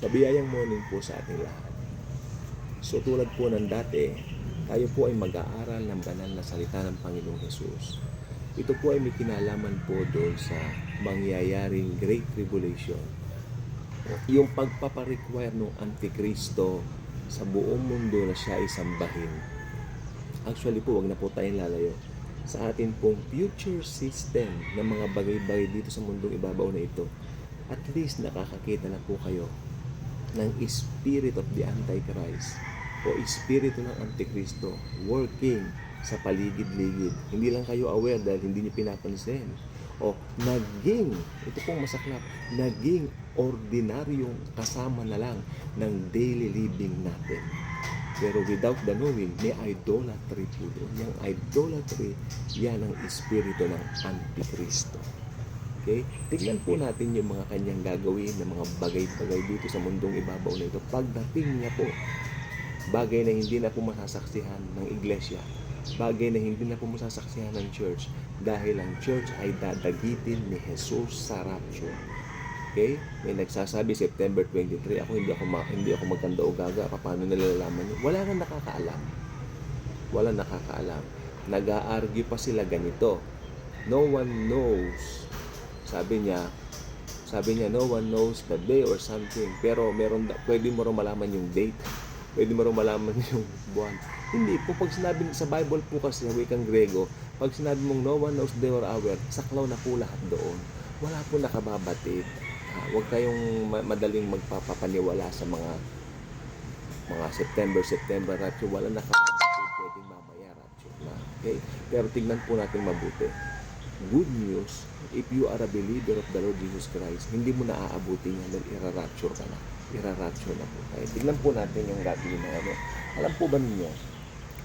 Mabiyayang morning po sa ating lahat. So tulad po ng dati, tayo po ay mag-aaral ng banal na salita ng Panginoong Yesus. Ito po ay may kinalaman po doon sa mangyayaring Great Tribulation. Yung pagpaparequire ng Antikristo sa buong mundo na siya ay sambahin. Actually po, wag na po tayong lalayo sa atin pong future system ng mga bagay-bagay dito sa mundong ibabaw na ito. At least nakakakita na po kayo ng spirit of the Antichrist o espiritu ng Antikristo working sa paligid-ligid. Hindi lang kayo aware dahil hindi niyo pinapansin. O naging, ito pong masaklap, naging ordinaryong kasama na lang ng daily living natin. Pero without the knowing, may idolatry po doon. Yung idolatry, yan ang espiritu ng Antikristo. Okay? Tignan po natin yung mga kanyang gagawin ng mga bagay-bagay dito sa mundong ibabaw na ito. Pagdating niya po, bagay na hindi na po masasaksihan ng iglesia, bagay na hindi na po masasaksihan ng church dahil ang church ay dadagitin ni Jesus sa rapture. Okay? May nagsasabi September 23, ako hindi ako ma- hindi ako magkanda o gaga, paano nalalaman yun? Wala nang nakakaalam. Wala nakakaalam. Nag-aargue pa sila ganito. No one knows. Sabi niya, sabi niya, no one knows the day or something. Pero meron, pwede mo rin malaman yung date. Pwede mo rin malaman yung buwan. Hindi po, pag sinabi sa Bible po kasi, sa wikang Grego, pag sinabi mong no one knows day or hour, saklaw na po lahat doon. Wala po nakababatid. Ah, huwag kayong ma- madaling magpapapaniwala sa mga mga September, September rapture. Wala nakababatid. Pwedeng mamaya rapture na. Okay? Pero tignan po natin mabuti. Good news, if you are a believer of the Lord Jesus Christ, hindi mo na aabutin yan dahil ira-rapture ka na. Ira-rapture na po tayo. Tignan po natin yung gagawin ng ano. Alam po ba ninyo,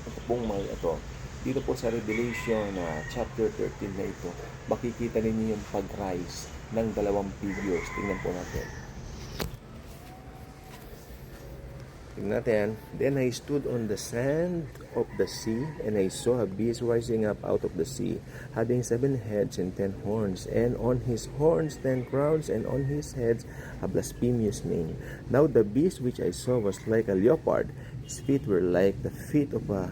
ito pong mga ito, dito po sa Revelation na chapter 13 na ito, makikita ninyo yung pag-rise ng dalawang figures. Tingnan po natin. Tingnan natin. Then I stood on the sand of the sea, and I saw a beast rising up out of the sea, having seven heads and ten horns, and on his horns ten crowns, and on his heads a blasphemous name. Now the beast which I saw was like a leopard. His feet were like the feet of a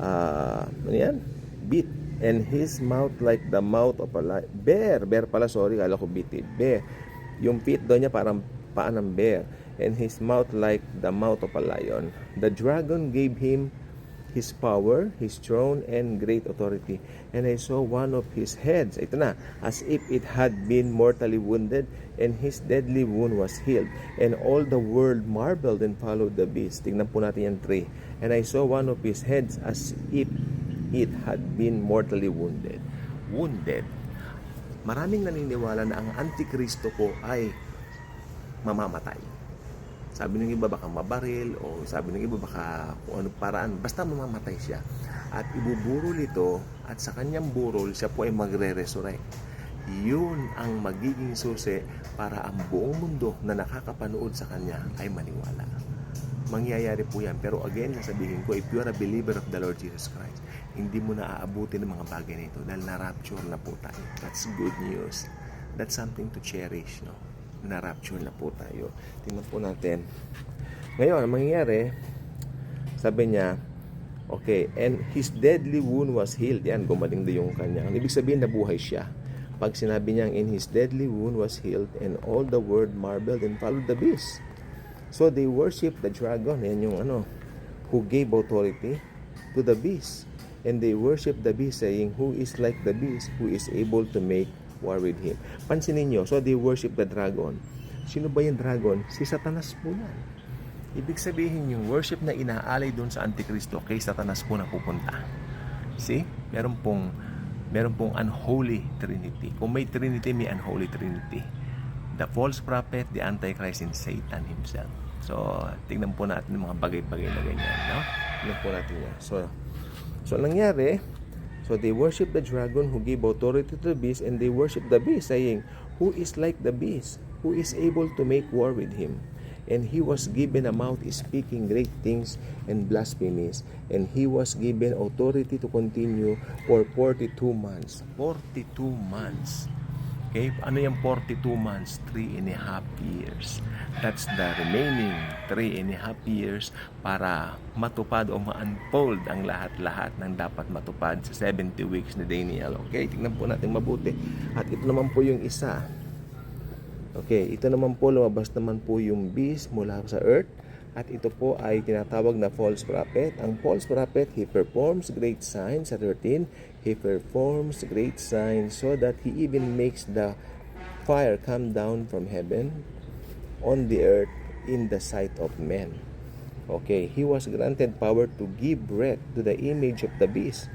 uh, ano yan? Beat. And his mouth like the mouth of a li- bear. Bear pala, sorry, kala ko beat eh. Bear. Yung feet daw niya parang paa ng bear. And his mouth like the mouth of a lion. The dragon gave him his power, his throne, and great authority. And I saw one of his heads, ito na, as if it had been mortally wounded, and his deadly wound was healed. And all the world marveled and followed the beast. Tingnan po natin yung three. And I saw one of his heads as if it had been mortally wounded. Wounded. Maraming naniniwala na ang Antikristo po ay mamamatay. Sabi ng iba baka mabaril o sabi ng iba baka kung ano paraan. Basta mamamatay siya. At ibuburol ito at sa kanyang burol siya po ay magre-resurrect. Yun ang magiging susi para ang buong mundo na nakakapanood sa kanya ay maniwala. Mangyayari po yan. Pero again, nasabihin ko, if you are a believer of the Lord Jesus Christ, hindi mo na aabutin ng mga bagay na ito dahil na-rapture na po tayo. That's good news. That's something to cherish, no? Na-rapture na po tayo. Tingnan po natin. Ngayon, ang mangyayari, sabi niya, okay, and his deadly wound was healed. Yan, gumaling na yung kanya. Ibig sabihin, nabuhay siya. Pag sinabi niyang, in his deadly wound was healed, and all the world marveled and followed the beast. So they worship the dragon, yan yung ano, who gave authority to the beast. And they worship the beast saying, who is like the beast, who is able to make war with him. Pansinin nyo, so they worship the dragon. Sino ba yung dragon? Si Satanas po yan. Ibig sabihin yung worship na inaalay doon sa Antikristo, kay Satanas po na pupunta. See? Meron pong, meron pong unholy trinity. Kung may trinity, may unholy trinity the false prophet, the antichrist, and Satan himself. So, tingnan po natin yung mga bagay-bagay na ganyan, no? Tingnan po natin yan. So, so ang nangyari, so they worship the dragon who gave authority to the beast, and they worship the beast, saying, Who is like the beast? Who is able to make war with him? And he was given a mouth speaking great things and blasphemies. And he was given authority to continue for 42 months. 42 months. Okay? Ano yung 42 months? 3 and a half years. That's the remaining 3 and a half years para matupad o ma-unfold ang lahat-lahat ng dapat matupad sa 70 weeks ni Daniel. Okay? Tingnan po natin mabuti. At ito naman po yung isa. Okay, ito naman po lumabas naman po yung beast mula sa earth at ito po ay tinatawag na false prophet. Ang false prophet, he performs great signs at 13. He performs great signs so that he even makes the fire come down from heaven on the earth in the sight of men. Okay, he was granted power to give breath to the image of the beast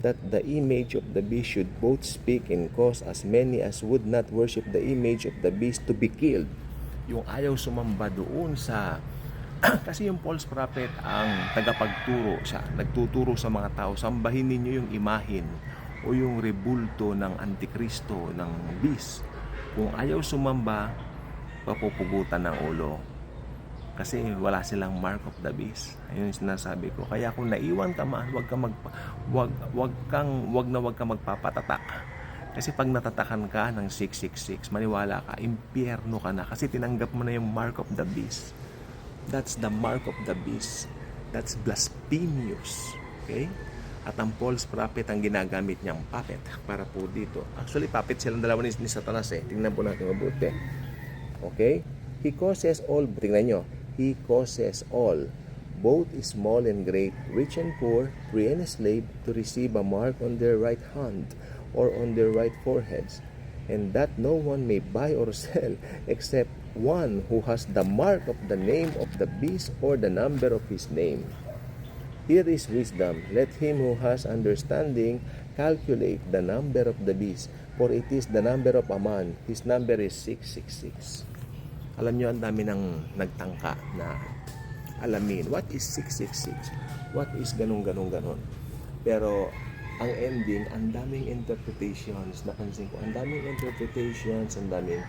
that the image of the beast should both speak and cause as many as would not worship the image of the beast to be killed. Yung ayaw sumamba doon sa kasi yung false prophet ang tagapagturo siya. Nagtuturo sa mga tao, sambahin ninyo yung imahin o yung rebulto ng antikristo, ng beast. Kung ayaw sumamba, papupugutan ng ulo. Kasi wala silang mark of the beast. Ayun yung sinasabi ko. Kaya kung naiwan ka man, wag ka mag wag wag kang wag na wag ka magpapatatak. Kasi pag natatakan ka ng 666, maniwala ka, impyerno ka na kasi tinanggap mo na yung mark of the beast. That's the mark of the beast. That's blasphemous. Okay? At ang false prophet ang ginagamit niyang puppet para po dito. Actually, puppet silang dalawa ni, ni Satanas eh. Tingnan po natin mabuti. Okay? He causes all, tingnan nyo, He causes all, both small and great, rich and poor, free and slave, to receive a mark on their right hand or on their right foreheads, and that no one may buy or sell except one who has the mark of the name of the beast or the number of his name. Here is wisdom. Let him who has understanding calculate the number of the beast, for it is the number of a man. His number is 666. Alam nyo, ang dami nang nagtangka na alamin. What is 666? What is ganun, ganun, ganun? Pero, ang ending, ang daming interpretations. Napansin ko, ang daming interpretations, ang daming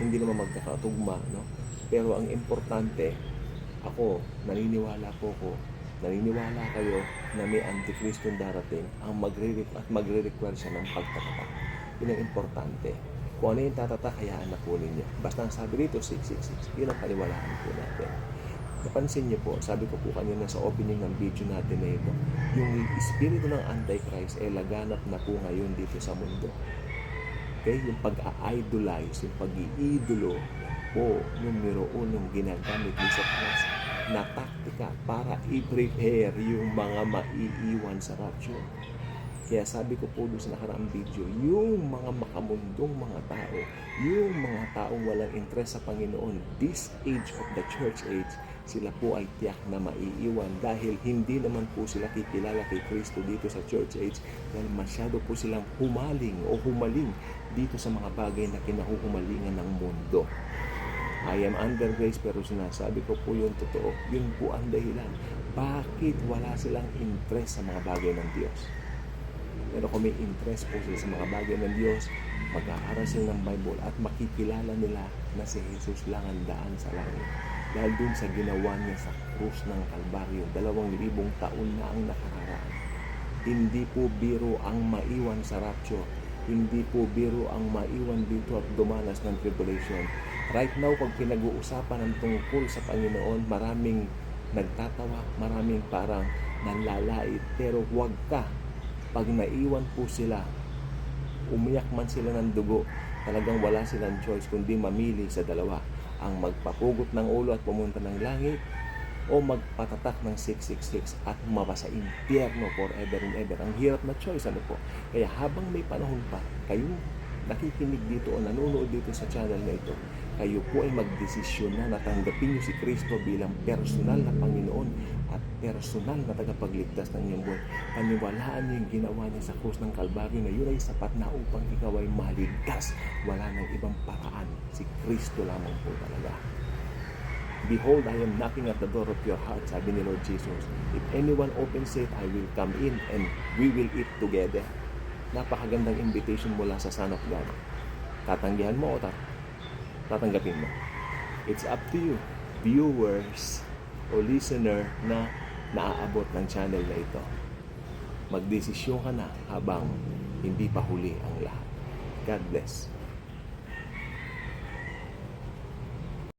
hindi naman magkakatugma, no? Pero ang importante, ako, naniniwala po ko, naniniwala kayo na may antikristo darating ang magre at magre-require siya ng pagtatatak. Yun ang importante. Kung ano yung tatatak, hayaan na po ninyo. Basta ang sabi dito, 666. Yun ang paniwalaan po natin. Napansin niyo po, sabi ko po kanina sa opening ng video natin na ito, yung espiritu ng Antichrist ay laganap na po ngayon dito sa mundo. Okay? Yung pag-idolize, yung pag-iidolo po numero unong ginagamit ni Satanas na taktika para i-prepare yung mga maiiwan sa rapture. Kaya sabi ko po doon sa nakaraang video, yung mga makamundong mga tao, yung mga taong walang interest sa Panginoon, this age of the church age, sila po ay tiyak na maiiwan dahil hindi naman po sila kikilala kay Kristo dito sa church age dahil masyado po silang humaling o humaling dito sa mga bagay na kinahuhumalingan ng mundo. I am under grace pero sinasabi ko po yung totoo. Yun po ang dahilan. Bakit wala silang interest sa mga bagay ng Diyos? Pero kung may interest po sila sa mga bagay ng Diyos, mag-aaral sila ng Bible at makikilala nila na si Jesus lang ang daan sa langit. Dahil dun sa ginawa niya sa krus ng Kalbaryo, dalawang libong taon na ang nakararaan. Hindi po biro ang maiwan sa rapture. Hindi po biro ang maiwan dito at dumanas ng tribulation. Right now, pag pinag-uusapan ng tungkol sa Panginoon, maraming nagtatawa, maraming parang nanlalait. Pero huwag ka pag naiwan po sila, umiyak man sila ng dugo, talagang wala silang choice kundi mamili sa dalawa. Ang magpapugot ng ulo at pumunta ng langit o magpatatak ng 666 at mabasa impyerno forever and ever. Ang hirap na choice, ano po? Kaya habang may panahon pa, kayo nakikinig dito o nanonood dito sa channel na ito, kayo po ay magdesisyon na natanggapin niyo si Kristo bilang personal na Panginoon at personal na tagapagligtas ng inyong buhay. Paniwalaan niyo yung ginawa niya sa krus ng Kalbaryo na yun ay sapat na upang ikaw ay maligtas. Wala ng ibang paraan. Si Kristo lamang po talaga. Behold, I am knocking at the door of your heart, sabi ni Lord Jesus. If anyone opens it, I will come in and we will eat together. Napakagandang invitation mula sa Son of God. Tatanggihan mo o tat tatanggapin mo? It's up to you, viewers o listener na naaabot ng channel na ito. Magdesisyon ka na habang hindi pa huli ang lahat. God bless.